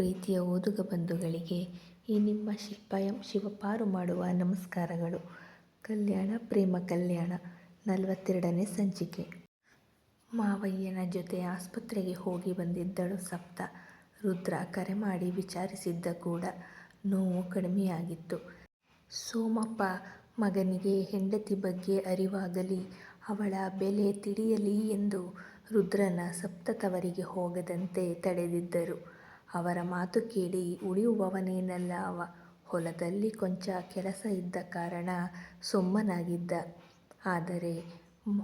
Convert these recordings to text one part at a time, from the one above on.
ಪ್ರೀತಿಯ ಓದುಗ ಬಂಧುಗಳಿಗೆ ಈ ನಿಮ್ಮ ಶಿಲ್ಪಯಂ ಶಿವಪಾರು ಮಾಡುವ ನಮಸ್ಕಾರಗಳು. ಕಲ್ಯಾಣ, ಪ್ರೇಮ ಕಲ್ಯಾಣ, ನಲವತ್ತೆರಡನೇ ಸಂಚಿಕೆ. ಮಾವಯ್ಯನ ಜೊತೆ ಆಸ್ಪತ್ರೆಗೆ ಹೋಗಿ ಬಂದಿದ್ದಳು ಸಪ್ತ. ರುದ್ರ ಕರೆ ಮಾಡಿ ವಿಚಾರಿಸಿದ್ದ ಕೂಡ ನೋವು ಕಡಿಮೆಯಾಗಿತ್ತು. ಸೋಮಪ್ಪ ಮಗನಿಗೆ ಹೆಂಡತಿ ಬಗ್ಗೆ ಅರಿವಾಗಲಿ, ಅವಳ ಬೆಲೆ ತಿಳಿಯಲಿ ಎಂದು ರುದ್ರನ ಸಪ್ತ ತವರಿಗೆ ಹೋಗದಂತೆ ತಡೆದಿದ್ದರು. ಅವರ ಮಾತು ಕೇಳಿ ಉಳಿಯುವವನೇನಲ್ಲ ಅವ. ಹೊಲದಲ್ಲಿ ಕೊಂಚ ಕೆಲಸ ಇದ್ದ ಕಾರಣ ಸುಮ್ಮನಾಗಿದ್ದ. ಆದರೆ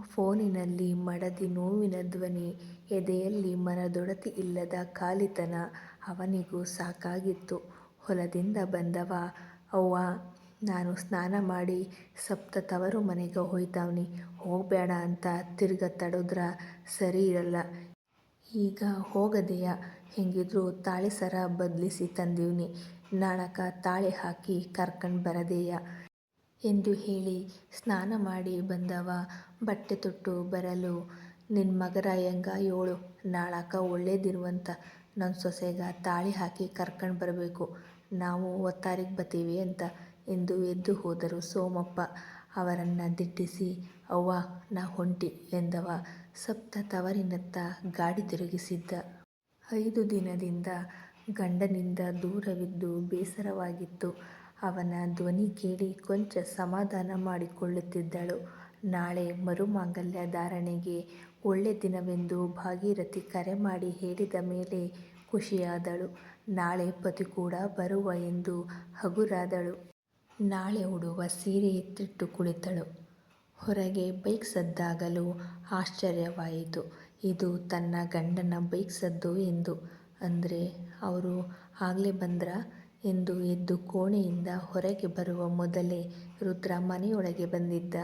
ಫೋನಿನಲ್ಲಿ ಮಡದಿ ನೋವಿನ ಧ್ವನಿ, ಎದೆಯಲ್ಲಿ ಮನದೊಡತಿ ಇಲ್ಲದ ಖಾಲಿತನ ಅವನಿಗೂ ಸಾಕಾಗಿತ್ತು. ಹೊಲದಿಂದ ಬಂದವ, ಅವ್ವ, ನಾನು ಸ್ನಾನ ಮಾಡಿ ಸಪ್ತ ತವರು ಮನೆಗೆ ಹೋಯ್ತವ್ನಿ. ಹೋಗ್ಬೇಡ ಅಂತ ತಿರ್ಗ ತಡುದ್ರ ಸರಿ ಇರಲ್ಲ. ಈಗ ಹೋಗದೆಯ? ಹೆಂಗಿದ್ರು ತಾಳಿ ಸರ ಬದಲಿಸಿ ತಂದೀವ್ನಿ. ನಾಳಕ ತಾಳಿ ಹಾಕಿ ಕರ್ಕಂಡು ಬರದೇಯ. ಎಂದು ಹೇಳಿ ಸ್ನಾನ ಮಾಡಿ ಬಂದವ. ಬಟ್ಟೆ ತೊಟ್ಟು ಬರಲು. ನಿನ್ನ ಮಗರ ಹೆಂಗ ಏಳು ನಾಳಕ ಒಳ್ಳೇದಿರುವಂತ ನನ್ನ ಸೊಸೆಗ ತಾಳಿ ಹಾಕಿ ಕರ್ಕಂಡು ಬರಬೇಕು. ನಾವು ಒತ್ತಾರಿಗೆ ಬತ್ತೀವಿ ಅಂತ ಎಂದು ಎದ್ದು ಹೋದರು ಸೋಮಪ್ಪ. ಅವರನ್ನು ದಿಟ್ಟಿಸಿ, ಅವ್ವ ನಾ ಹೊಂಟಿ ಎಂದವ. ಸಪ್ತ ತವರಿನತ್ತ ಗಾಡಿ ತಿರುಗಿಸಿದ್ದ. ಐದು ದಿನದಿಂದ ಗಂಡನಿಂದ ದೂರವಿದ್ದು ಬೇಸರವಾಗಿತ್ತು. ಅವನ ಧ್ವನಿ ಕೇಳಿ ಕೊಂಚ ಸಮಾಧಾನ ಮಾಡಿಕೊಳ್ಳುತ್ತಿದ್ದಳು. ನಾಳೆ ಮರುಮಾಂಗಲ್ಯ ಧಾರಣೆಗೆ ಒಳ್ಳೆ ದಿನವೆಂದು ಭಾಗೀರಥಿ ಕರೆ ಮಾಡಿ ಹೇಳಿದ ಮೇಲೆ ಖುಷಿಯಾದಳು. ನಾಳೆ ಪತಿ ಕೂಡ ಬರುವ ಎಂದು ಹಗುರಾದಳು. ನಾಳೆ ಉಡುವ ಸೀರೆ ಎತ್ತಿಟ್ಟು ಕುಳಿತಳು. ಹೊರಗೆ ಬೈಕ್ ಸದ್ದಾಗಲು ಆಶ್ಚರ್ಯವಾಯಿತು. ಇದು ತನ್ನ ಗಂಡನ ಬೈಕ್ ಸದ್ದು ಎಂದು. ಅಂದ್ರೆ, ಅವರು ಆಗಲೇ ಬಂದ್ರಾ? ಎಂದು ಎದ್ದು ಕೋಣೆಯಿಂದ ಹೊರಗೆ ಬರುವ ಮೊದಲೇ ರುದ್ರ ಮನೆಯೊಳಗೆ ಬಂದಿದ್ದ.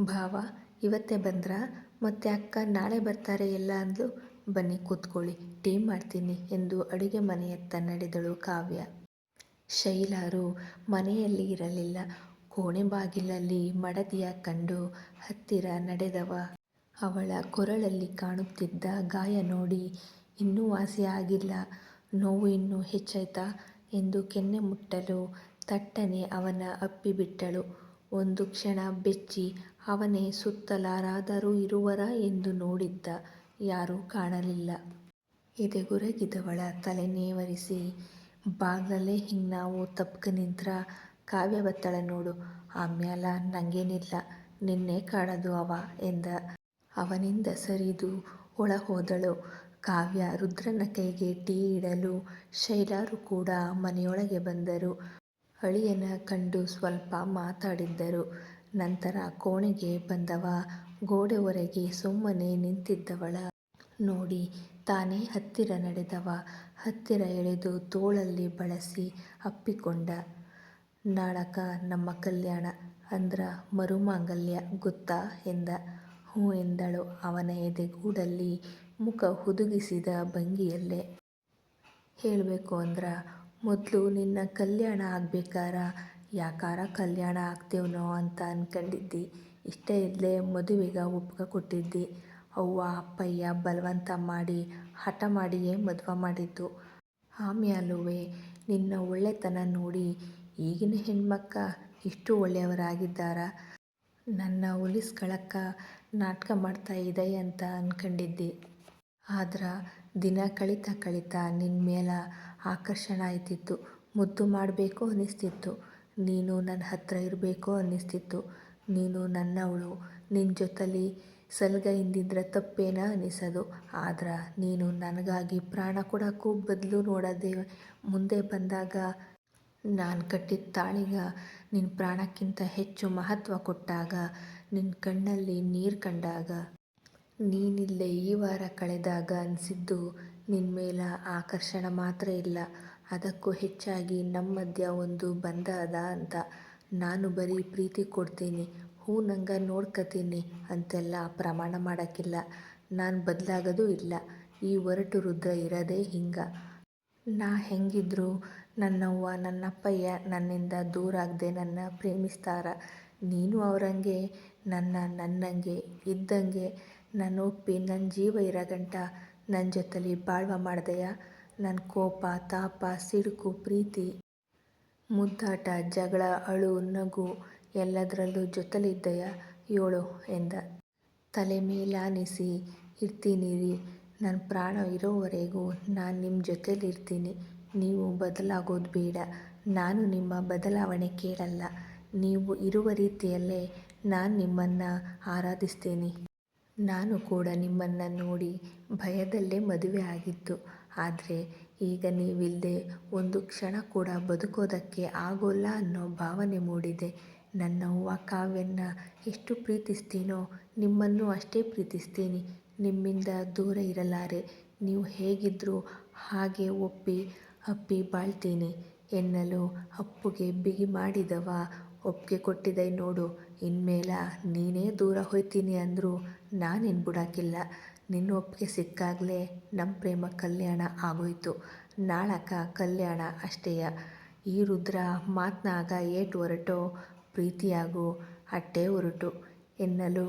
ಭಾವ, ಇವತ್ತೇ ಬಂದ್ರಾ? ಮತ್ತೆ ಅಕ್ಕ ನಾಳೆ ಬರ್ತಾರೆ ಎಲ್ಲ ಅಂದ್ಲು? ಬನ್ನಿ, ಕೂತ್ಕೊಳ್ಳಿ, ಟೀ ಮಾಡ್ತೀನಿ ಎಂದು ಅಡುಗೆ ಮನೆಯತ್ತ ನಡೆದಳು ಕಾವ್ಯ. ಶೈಲಾರು ಮನೆಯಲ್ಲಿ ಇರಲಿಲ್ಲ. ಕೋಣೆ ಬಾಗಿಲಲ್ಲಿ ಮಡದಿಯ ಕಂಡು ಹತ್ತಿರ ನಡೆದವ. ಅವಳ ಕೊರಳಲ್ಲಿ ಕಾಣುತ್ತಿದ್ದ ಗಾಯ ನೋಡಿ ಇನ್ನೂ ವಾಸಿಯಾಗಿಲ್ಲ. ನೋವು ಇನ್ನೂ ಹೆಚ್ಚಾಯ್ತಾ? ಎಂದು ಕೆನ್ನೆ ಮುಟ್ಟಲು ತಟ್ಟನೆ ಅವನ ಅಪ್ಪಿಬಿಟ್ಟಳು. ಒಂದು ಕ್ಷಣ ಬೆಚ್ಚಿ ಅವನೇ ಸುತ್ತಲಾರಾದರೂ ಇರುವರಾ ಎಂದು ನೋಡಿದ್ದ. ಯಾರೂ ಕಾಣಲಿಲ್ಲ. ಎದೆಗುರಗಿದವಳ ತಲೆ ನೇವರಿಸಿ, ಬಾಗ್ಲಲ್ಲೇ ಹಿಂಗೆ ನಾವು ತಪ್ಕ ನಿಂತ್ರ ಕಾವ್ಯ ಬತ್ತಳೆ ನೋಡು. ಆಮ್ಯಾಲ ನಂಗೇನಿಲ್ಲ, ನಿನ್ನೆ ಕಾಣದು ಅವ ಎಂದ. ಅವನಿಂದ ಸರಿದು ಒಳ ಹೋದಳು ಕಾವ್ಯ ರುದ್ರನ ಕೈಗೆ ಟೀ ಇಡಲು ಶೈಲಾರು ಕೂಡ ಮನೆಯೊಳಗೆ ಬಂದರು. ಅಳಿಯನ ಕಂಡು ಸ್ವಲ್ಪ ಮಾತಾಡಿದ್ದರು. ನಂತರ ಕೋಣೆಗೆ ಬಂದವ. ಗೋಡೆ ಒರಗಿ ಸುಮ್ಮನೆ ನಿಂತಿದ್ದವಳ. ನೋಡಿ, ತಾನೇ ಹತ್ತಿರ ನಡೆದವ. ಹತ್ತಿರ ಎಳೆದು ತೋಳಲ್ಲಿ ಬಳಸಿ ಅಪ್ಪಿಕೊಂಡ. ನಾಳಕ ನಮ್ಮ ಕಲ್ಯಾಣ ಅಂದ್ರ ಮರುಮಾಂಗಲ್ಯ ಗೊತ್ತಾ ಎಂದ. ಹ್ಞೂ ಎಂದಳು ಅವನ ಎದೆಗೂಡಲ್ಲಿ ಮುಖ ಹುದುಗಿಸಿದ ಭಂಗಿಯಲ್ಲೇ. ಹೇಳಬೇಕು ಅಂದ್ರ, ಮೊದಲು ನಿನ್ನ ಕಲ್ಯಾಣ ಆಗ್ಬೇಕಾರ? ಯಾಕಾರ ಕಲ್ಯಾಣ ಆಗ್ತೇವನೋ ಅಂತ ಅನ್ಕಂಡಿದ್ದಿ. ಇಷ್ಟೇ ಇದ್ಲೇ ಮದುವೆಗ ಒಪ್ಕ ಕೊಟ್ಟಿದ್ದಿ. ಅವ್ವ, ಅಪ್ಪಯ್ಯ ಬಲವಂತ ಮಾಡಿ ಹಠ ಮಾಡಿಯೇ ಮದುವೆ ಮಾಡಿದ್ದು. ಆಮ್ಯಾಲುವೆ ನಿನ್ನ ಒಳ್ಳೆತನ ನೋಡಿ ಈಗಿನ ಹೆಣ್ಮಕ್ಕ ಇಷ್ಟು ಒಳ್ಳೆಯವರಾಗಿದ್ದಾರ? ನನ್ನ ಒಲಿಸ್ಕಳಕ್ಕ ನಾಟಕ ಮಾಡ್ತಾ ಇದೆ ಅಂತ ಅನ್ಕೊಂಡಿದ್ದೆ. ಆದ್ರ ದಿನ ಕಳಿತ ಕಳಿತ ನಿನ್ ಮೇಲೆ ಆಕರ್ಷಣ ಆಯ್ತಿತ್ತು. ಮುದ್ದು ಮಾಡಬೇಕು ಅನ್ನಿಸ್ತಿತ್ತು ನೀನು ನನ್ನ ಹತ್ರ ಇರಬೇಕು ಅನ್ನಿಸ್ತಿತ್ತು ನೀನು ನನ್ನವಳು. ನಿನ್ ಜೊತಲಿ ಹಿಂದಿದ್ರೆ ತಪ್ಪೇನ ಅನಿಸದು. ಆದ್ರೆ ನೀನು ನನಗಾಗಿ ಪ್ರಾಣ ಕೊಡೋಕ್ಕೂ ಬದಲು ನೋಡದೆ ಮುಂದೆ ಬಂದಾಗ ನಾನ್ ಕಟ್ಟಿದ ತಾಳಿಗ ನಿನ್ನ ಪ್ರಾಣಕ್ಕಿಂತ ಹೆಚ್ಚು ಮಹತ್ವ ಕೊಟ್ಟಾಗ ನಿನ್ನ ಕಣ್ಣಲ್ಲಿ ನೀರು ಕಂಡಾಗ, ನೀನಿಲ್ಲೇ ಈ ವಾರ ಕಳೆದಾಗ ಅನಿಸಿದ್ದು ನಿನ್ನ ಮೇಲೆ ಆಕರ್ಷಣ ಮಾತ್ರ ಇಲ್ಲ. ಅದಕ್ಕೂ ಹೆಚ್ಚಾಗಿ ನಮ್ಮ ಮಧ್ಯ ಒಂದು ಬಂಧ ಅದ ಅಂತ ನಾನು ಬರೀ ಪ್ರೀತಿ ಕೊಡ್ತೀನಿ. ಹೂ ನಂಗೆ ನೋಡ್ಕತೀನಿ ಅಂತೆಲ್ಲ ಪ್ರಮಾಣ ಮಾಡೋಕ್ಕಿಲ್ಲ. ನಾನು ಬದಲಾಗೋದು ಇಲ್ಲ. ಈ ಒರಟು ರುದ್ರ ಇರೋದೇ ಹಿಂಗ. ನಾ ಹೆಂಗಿದ್ರು ನನ್ನವ್ವ, ನನ್ನಪ್ಪಯ್ಯ ನನ್ನಿಂದ ದೂರ ಆಗದೆ ನನ್ನ ಪ್ರೇಮಿಸ್ತಾರ. ನೀನು ಅವರಂಗೆ, ನನ್ನ ನನ್ನಂಗೆ, ಇದ್ದಂಗೆ, ನಾನು ಒಪ್ಪಿ ನನ್ನ ಜೀವ ಇರಗಂಟ ನನ್ನ ಜೊತೆಲಿ ಬಾಳ್ವ ಮಾಡ್ದೆಯ? ನನ್ನ ಕೋಪ, ತಾಪ, ಸಿಡುಕು, ಪ್ರೀತಿ, ಮುದ್ದಾಟ, ಜಗಳ, ಅಳು, ನಗು ಎಲ್ಲದರಲ್ಲೂ ಜೊತೆಲಿದ್ದೆಯ? ಏಳು ಎಂದ. ತಲೆ ಮೇಲಾನಿಸಿ ಇರ್ತೀನಿ ರೀ ನನ್ನ ಪ್ರಾಣ ಇರೋವರೆಗೂ ನಾನು ನಿಮ್ಮ ಜೊತೆಲಿರ್ತೀನಿ ನೀವು ಬದಲಾಗೋದು ಬೇಡ. ನಾನು ನಿಮ್ಮ ಬದಲಾವಣೆ ಕೇಳಲ್ಲ. ನೀವು ಇರುವ ರೀತಿಯಲ್ಲೇ ನಾನು ನಿಮ್ಮನ್ನು ಆರಾಧಿಸ್ತೇನೆ. ನಾನು ಕೂಡ ನಿಮ್ಮನ್ನು ನೋಡಿ ಭಯದಲ್ಲೇ ಮದುವೆ ಆಗಿತ್ತು. ಆದರೆ ಈಗ ನೀವಿಲ್ಲದೆ ಒಂದು ಕ್ಷಣ ಕೂಡ ಬದುಕೋದಕ್ಕೆ ಆಗೋಲ್ಲ ಅನ್ನೋ ಭಾವನೆ ಮೂಡಿದೆ. ನನ್ನ ಅವ್ವ ಕಾವ್ಯನ ಎಷ್ಟು ಪ್ರೀತಿಸ್ತೀನೋ ನಿಮ್ಮನ್ನು ಅಷ್ಟೇ ಪ್ರೀತಿಸ್ತೀನಿ. ನಿಮ್ಮಿಂದ ದೂರ ಇರಲಾರೆ. ನೀವು ಹೇಗಿದ್ದರೂ ಹಾಗೆ ಒಪ್ಪಿ ಅಪ್ಪಿ ಬಾಳ್ತೀನಿ, ಎನ್ನಲು ಅಪ್ಪುಗೆ ಬಿಗಿ ಮಾಡಿದವ. ಒಪ್ಪಿಗೆ ಕೊಟ್ಟಿದೆ ನೋಡು, ಇನ್ಮೇಲ ನೀನೇ ದೂರ ಹೋಯ್ತೀನಿ ಅಂದರು ನಾನೇನು ಬಿಡಾಕಿಲ್ಲ. ನಿನ್ನ ಒಪ್ಪಿಗೆ ಸಿಕ್ಕಾಗಲೇ ನಮ್ಮ ಪ್ರೇಮ ಕಲ್ಯಾಣ ಆಗೋಯ್ತು. ನಾಳಕ ಕಲ್ಯಾಣ ಅಷ್ಟೇಯ. ಈ ರುದ್ರ ಮಾತನಾಗ ಏಟು ಹೊರಟೋ ಪ್ರೀತಿಯಾಗು ಅಟ್ಟೆ ಹೊರಟು ಎನ್ನಲು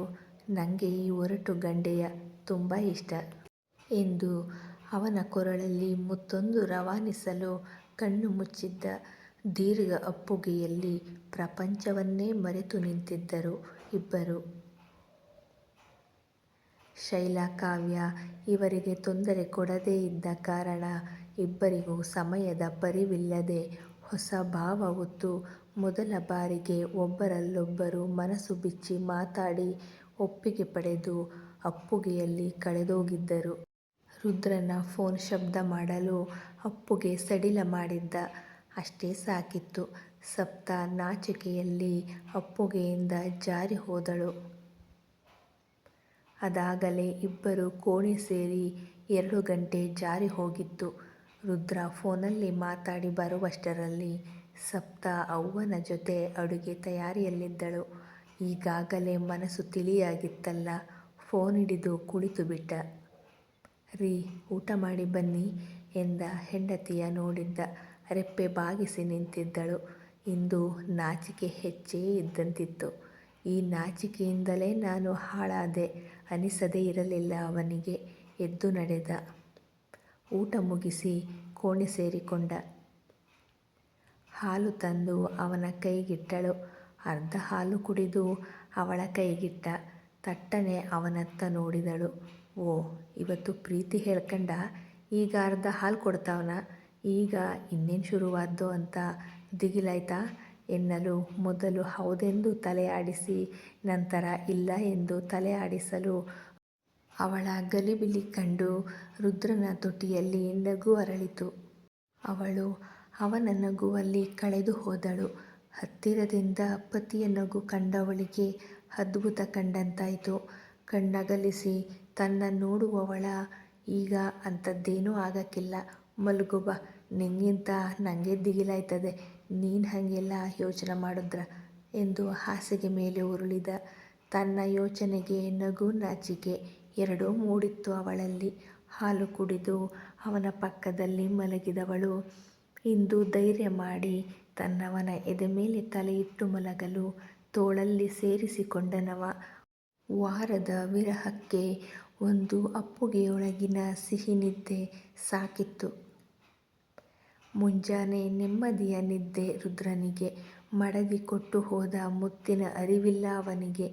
ನನಗೆ ಈ ಹೊರಟು ಗಂಡೆಯ ತುಂಬ ಇಷ್ಟ. ಎಂದು ಅವನ ಕೊರಳಲ್ಲಿ ಮುತ್ತೊಂದು ರವಾನಿಸಲು ಕಣ್ಣು ಮುಚ್ಚಿದ್ದ ದೀರ್ಘ ಅಪ್ಪುಗೆಯಲ್ಲಿ ಪ್ರಪಂಚವನ್ನೇ ಮರೆತು ನಿಂತಿದ್ದರು ಇಬ್ಬರು. ಶೈಲಾ, ಕಾವ್ಯ ಇವರಿಗೆ ತೊಂದರೆ ಕೊಡದೇ ಇದ್ದ ಕಾರಣ ಇಬ್ಬರಿಗೂ ಸಮಯದ ಪರಿವಿಲ್ಲದೆ ಹೊಸ ಭಾವ ಹೊತ್ತು ಮೊದಲ ಬಾರಿಗೆ ಒಬ್ಬರಲ್ಲೊಬ್ಬರು ಮನಸ್ಸು ಬಿಚ್ಚಿ ಮಾತಾಡಿ ಒಪ್ಪಿಗೆ ಪಡೆದು ಅಪ್ಪುಗೆಯಲ್ಲಿ ಕಳೆದೋಗಿದ್ದರು. ರುದ್ರನ ಫೋನ್ ಶಬ್ದ ಮಾಡಲು ಅಪ್ಪುಗೆ ಸಡಿಲ ಮಾಡಿದ್ದ. ಅಷ್ಟೇ ಸಾಕಿತ್ತು. ಸಪ್ತ ನಾಚಿಕೆಯಲ್ಲಿ ಅಪ್ಪುಗೆಯಿಂದ ಜಾರಿ ಹೋದಳು. ಅದಾಗಲೇ ಇಬ್ಬರು ಕೋಣೆ ಸೇರಿ ಎರಡು ಗಂಟೆ ಜಾರಿ ಹೋಗಿತ್ತು. ರುದ್ರ ಫೋನಲ್ಲಿ ಮಾತಾಡಿ ಬರುವಷ್ಟರಲ್ಲಿ ಸಪ್ತ ಅವ್ವನ ಜೊತೆ ಅಡುಗೆ ತಯಾರಿಯಲ್ಲಿದ್ದಳು. ಈಗಾಗಲೇ ಮನಸ್ಸು ತಿಳಿಯಾಗಿತ್ತಲ್ಲ, ಫೋನ್ ಹಿಡಿದು ಕುಳಿತು ಬಿಟ್ಟ ರೀ, ಊಟ ಮಾಡಿ ಬನ್ನಿ ಎಂದ ಹೆಂಡತಿಯ ನೋಡಿದ್ದ ರೆಪ್ಪೆ ಬಾಗಿಸಿ ನಿಂತಿದ್ದಳು. ಇಂದು ನಾಚಿಕೆ ಹೆಚ್ಚೇ ಇದ್ದಂತಿತ್ತು. ಈ ನಾಚಿಕೆಯಿಂದಲೇ ನಾನು ಹಾಳಾದೆ ಅನಿಸದೇ ಇರಲಿಲ್ಲ ಅವನಿಗೆ. ಎದ್ದು ನಡೆದ. ಊಟ ಮುಗಿಸಿ ಕೋಣೆ ಸೇರಿಕೊಂಡ. ಹಾಲು ತಂದು ಅವನ ಕೈಗಿಟ್ಟಳು. ಅರ್ಧ ಹಾಲು ಕುಡಿದು ಅವಳ ಕೈಗಿಟ್ಟ. ತಟ್ಟನೆ ಅವನತ್ತ ನೋಡಿದಳು. ಓ, ಇವತ್ತು ಪ್ರೀತಿ ಹೇಳ್ಕಂಡ ಈಗ ಅರ್ಧ ಹಾಲು ಕೊಡ್ತಾವನ, ಈಗ ಇನ್ನೇನು ಶುರುವಾದ್ದು ಅಂತ ದಿಗಿಲಾಯ್ತಾ? ಎನ್ನಲು ಮೊದಲು ಹೌದೆಂದು ತಲೆ ಆಡಿಸಿ, ನಂತರ ಇಲ್ಲ ಎಂದು ತಲೆ ಆಡಿಸಲು ಅವಳ ಗಲಿಬಿಲಿ ಕಂಡು ರುದ್ರನ ತುಟಿಯಲ್ಲಿ ನಗು ಅರಳಿತು. ಅವಳು ಅವನ ನಗುವಲ್ಲಿ ಕಳೆದು ಹೋದಳು. ಹತ್ತಿರದಿಂದ ಪತಿಯ ನಗು ಕಂಡವಳಿಗೆ ಅದ್ಭುತ ಕಂಡಂತಾಯಿತು. ಕಣ್ಣಗಲಿಸಿ ತನ್ನ ನೋಡುವವಳ ಈಗ ಅಂಥದ್ದೇನೂ ಆಗಕ್ಕಿಲ್ಲ. ಮಲಗು ಬಾ ನಿಂಗಿಂತ ನನಗೆ ದಿಗಿಲಾಯ್ತದೆ. ನೀನು ಹಾಗೆಲ್ಲ ಯೋಚನೆ ಮಾಡಿದ್ರ? ಎಂದು ಹಾಸಿಗೆ ಮೇಲೆ ಉರುಳಿದ ತನ್ನ ಯೋಚನೆಗೆ ನಗು ನಾಚಿಕೆ ಎರಡೂ ಮೂಡಿತ್ತು ಅವಳಲ್ಲಿ. ಹಾಲು ಕುಡಿದು ಅವನ ಪಕ್ಕದಲ್ಲಿ ಮಲಗಿದವಳು ಇಂದು ಧೈರ್ಯ ಮಾಡಿ ತನ್ನವನ ಎದೆ ಮೇಲೆ ತಲೆಯಿಟ್ಟು ಮಲಗಲು ತೋಳಲ್ಲಿ ಸೇರಿಸಿಕೊಂಡನವ. ವಾರದ ವಿರಹಕ್ಕೆ ಒಂದು ಅಪ್ಪುಗೆಯೊಳಗಿನ ಸಿಹಿ ನಿದ್ದೆ ಸಾಕಿತ್ತು. ಮುಂಜಾನೆ ನೆಮ್ಮದಿಯ ನಿದ್ದೆ ರುದ್ರನಿಗೆ. ಮಡದಿ ಕೊಟ್ಟು ಹೋದ ಮುತ್ತಿನ ಅರಿವಿಲ್ಲ ಅವನಿಗೆ.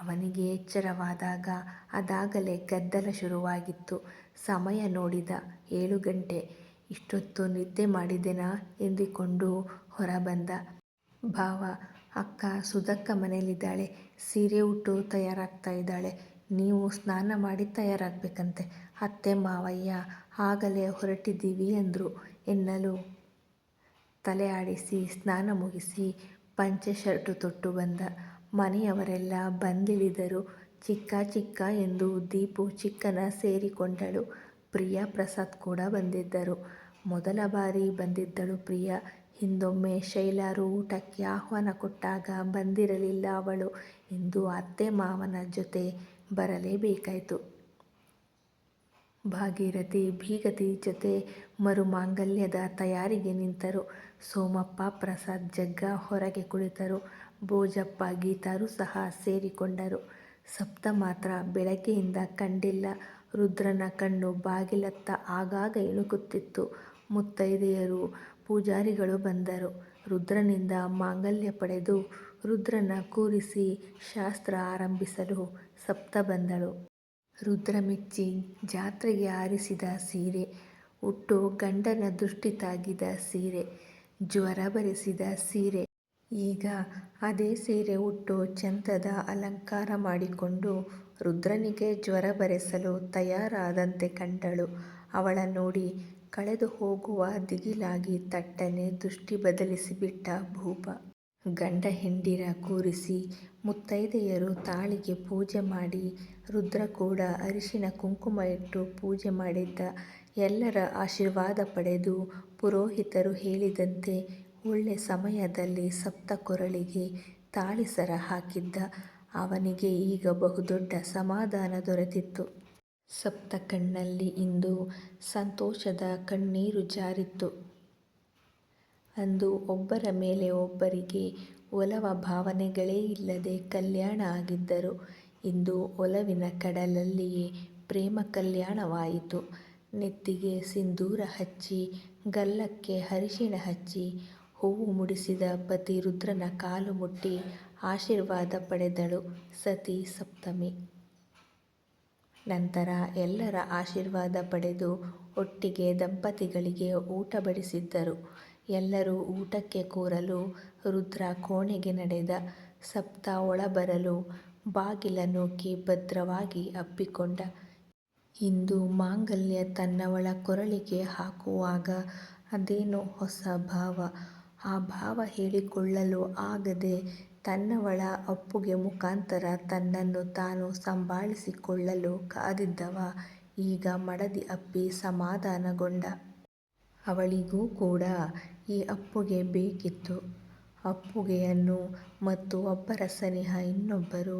ಅವನಿಗೆ ಎಚ್ಚರವಾದಾಗ ಅದಾಗಲೇ ಗದ್ದಲ ಶುರುವಾಗಿತ್ತು. ಸಮಯ ನೋಡಿದ ಏಳು ಗಂಟೆ. ಇಷ್ಟೊತ್ತು ನಿದ್ದೆ ಮಾಡಿದೆನಾ ಎಂದುಕೊಂಡು ಹೊರಬಂದ. ಭಾವ, ಅಕ್ಕ ಸುಧಕ್ಕ ಮನೆಯಲ್ಲಿದ್ದಾಳೆ ಸೀರೆ ಉಟ್ಟು ತಯಾರಾಗ್ತಾ ಇದ್ದಾಳೆ. ನೀವು ಸ್ನಾನ ಮಾಡಿ ತಯಾರಾಗಬೇಕಂತೆ. ಅತ್ತೆ, ಮಾವಯ್ಯ, ಆಗಲೇ ಹೊರಟಿದ್ದೀವಿ ಅಂದರು. ಎನ್ನಲು ತಲೆ ಆಡಿಸಿ, ಸ್ನಾನ ಮುಗಿಸಿ ಪಂಚೆ ಶರ್ಟು ತೊಟ್ಟು ಬಂದ. ಮನೆಯವರೆಲ್ಲ ಬಂದಿಳಿದರು. ಚಿಕ್ಕ ಚಿಕ್ಕ ಎಂದು ದೀಪು ಚಿಕ್ಕನ ಸೇರಿಕೊಂಡಳು. ಪ್ರಿಯಾ ಪ್ರಸಾದ್ ಕೂಡ ಬಂದಿದ್ದರು. ಮೊದಲ ಬಾರಿ ಬಂದಿದ್ದಳು ಪ್ರಿಯಾ. ಹಿಂದೊಮ್ಮೆ ಶೈಲಾರು ಊಟಕ್ಕೆ ಆಹ್ವಾನ ಕೊಟ್ಟಾಗ ಬಂದಿರಲಿಲ್ಲ ಅವಳು. ಇಂದು ಅತ್ತೆ ಮಾವನ ಜೊತೆ ಬರಲೇಬೇಕಾಯಿತು. ಭಾಗೀರಥಿ ಭೀಗತಿ ಜೊತೆ ಮರುಮಾಂಗಲ್ಯದ ತಯಾರಿಗೆ ನಿಂತರು. ಸೋಮಪ್ಪ ಪ್ರಸಾದ್ ಜಗ್ಗ ಹೊರಗೆ ಕುಳಿತರು. ಭೋಜಪ್ಪ ಗೀತಾರು ಸಹ ಸೇರಿಕೊಂಡರು. ಸಪ್ತ ಮಾತ್ರ ಬೆಳಗ್ಗೆಯಿಂದ ಕಂಡಿಲ್ಲ. ರುದ್ರನ ಕಣ್ಣು ಬಾಗಿಲತ್ತ ಆಗಾಗ ಇಣುಕುತ್ತಿತ್ತು. ಮುತ್ತೈದೆಯರು, ಪೂಜಾರಿಗಳು ಬಂದರು. ರುದ್ರನಿಂದ ಮಾಂಗಲ್ಯ ಪಡೆದು ರುದ್ರನ ಕೂರಿಸಿ ಶಾಸ್ತ್ರ ಆರಂಭಿಸಲು ಸಪ್ತ ಬಂದಳು. ರುದ್ರ ಮೆಚ್ಚಿ ಜಾತ್ರೆಗೆ ಆರಿಸಿದ ಸೀರೆ. ಉಟ್ಟು ಗಂಡನ ದೃಷ್ಟಿ ತಾಗಿದ ಸೀರೆ. ಜ್ವರ ಬರಿಸಿದ ಸೀರೆ. ಈಗ ಅದೇ ಸೀರೆ ಉಟ್ಟು ಚಂದದ ಅಲಂಕಾರ ಮಾಡಿಕೊಂಡು ರುದ್ರನಿಗೆ ಜ್ವರ ಬರೆಸಲು ತಯಾರಾದಂತೆ ಕಂಡಳು. ಅವಳ ನೋಡಿ ಕಳೆದು ಹೋಗುವ ದಿಗಿಲಾಗಿ ಥಟ್ಟನೆ ದೃಷ್ಟಿ ಬದಲಿಸಿಬಿಟ್ಟ ಭೂಪ. ಗಂಡ ಹೆಂಡಿರ ಕೂರಿಸಿ ಮುತ್ತೈದೆಯರು ತಾಳಿಗೆ ಪೂಜೆ ಮಾಡಿ ರುದ್ರ ಕೂಡ ಅರಿಶಿನ ಕುಂಕುಮ ಇಟ್ಟು ಪೂಜೆ ಮಾಡಿದ್ದ. ಎಲ್ಲರ ಆಶೀರ್ವಾದ ಪಡೆದು ಪುರೋಹಿತರು ಹೇಳಿದಂತೆ ಒಳ್ಳೆ ಸಮಯದಲ್ಲಿ ಸಪ್ತ ಕೊರಳಿಗೆ ತಾಳಿಸರ ಹಾಕಿದ್ದ. ಅವನಿಗೆ ಈಗ ಬಹುದೊಡ್ಡ ಸಮಾಧಾನ ದೊರೆತಿತ್ತು. ಸಪ್ತ ಕಣ್ಣಲ್ಲಿ ಇಂದು ಸಂತೋಷದ ಕಣ್ಣೀರು ಜಾರಿತ್ತು. ಅಂದು ಒಬ್ಬರ ಮೇಲೆ ಒಬ್ಬರಿಗೆ ಒಲವ ಭಾವನೆಗಳೇ ಇಲ್ಲದೆ ಕಲ್ಯಾಣ ಆಗಿದ್ದರು. ಇಂದು ಒಲವಿನ ಕಡಲಲ್ಲಿಯೇ ಪ್ರೇಮ ಕಲ್ಯಾಣವಾಯಿತು. ನೆತ್ತಿಗೆ ಸಿಂಧೂರ ಹಚ್ಚಿ, ಗಲ್ಲಕ್ಕೆ ಹರಿಶಿಣ ಹಚ್ಚಿ, ಹೂವು ಮುಡಿಸಿದ ಪತಿ ರುದ್ರನ ಕಾಲು ಮುಟ್ಟಿ ಆಶೀರ್ವಾದ ಪಡೆದಳು ಸತಿ ಸಪ್ತಮಿ. ನಂತರ ಎಲ್ಲರ ಆಶೀರ್ವಾದ ಪಡೆದು ಒಟ್ಟಿಗೆ ದಂಪತಿಗಳಿಗೆ ಊಟ ಬಡಿಸಿದ್ದರು. ಎಲ್ಲರೂ ಊಟಕ್ಕೆ ಕೂರಲು ರುದ್ರ ಕೋಣೆಗೆ ನಡೆದ. ಸಪ್ತ ಒಳಬರಲು ಬಾಗಿಲ ನೂಕಿ ಭದ್ರವಾಗಿ ಅಪ್ಪಿಕೊಂಡ. ಇಂದು ಮಾಂಗಲ್ಯ ತನ್ನವಳ ಕೊರಳಿಗೆ ಹಾಕುವಾಗ ಅದೇನೋ ಹೊಸ ಭಾವ. ಆ ಭಾವ ಹೇಳಿಕೊಳ್ಳಲು ಆಗದೆ ತನ್ನವಳ ಅಪ್ಪುಗೆ ಮುಖಾಂತರ ತನ್ನನ್ನು ತಾನು ಸಂಭಾಳಿಸಿಕೊಳ್ಳಲು ಕಾದಿದ್ದವ ಈಗ ಮಡದಿ ಅಪ್ಪಿ ಸಮಾಧಾನಗೊಂಡ. ಅವಳಿಗೂ ಕೂಡ ಈ ಅಪ್ಪುಗೆ ಬೇಕಿತ್ತು. ಅಪ್ಪುಗೆಯನ್ನು ಮತ್ತು ಒಬ್ಬರ ಸನಿಹ ಇನ್ನೊಬ್ಬರು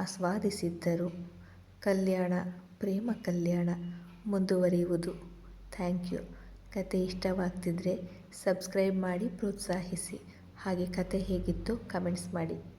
ಆಸ್ವಾದಿಸಿದ್ದರು. ಕಲ್ಯಾಣ, ಪ್ರೇಮ ಕಲ್ಯಾಣ ಮುಂದುವರಿಯುವುದು. ಥ್ಯಾಂಕ್ ಯು ಕತೆ ಇಷ್ಟವಾಗ್ತಿದ್ರೆ ಸಬ್ಸ್ಕ್ರೈಬ್ ಮಾಡಿ ಪ್ರೋತ್ಸಾಹಿಸಿ. ಹಾಗೆ ಕತೆ ಹೇಗಿತ್ತು ಕಮೆಂಟ್ಸ್ ಮಾಡಿ.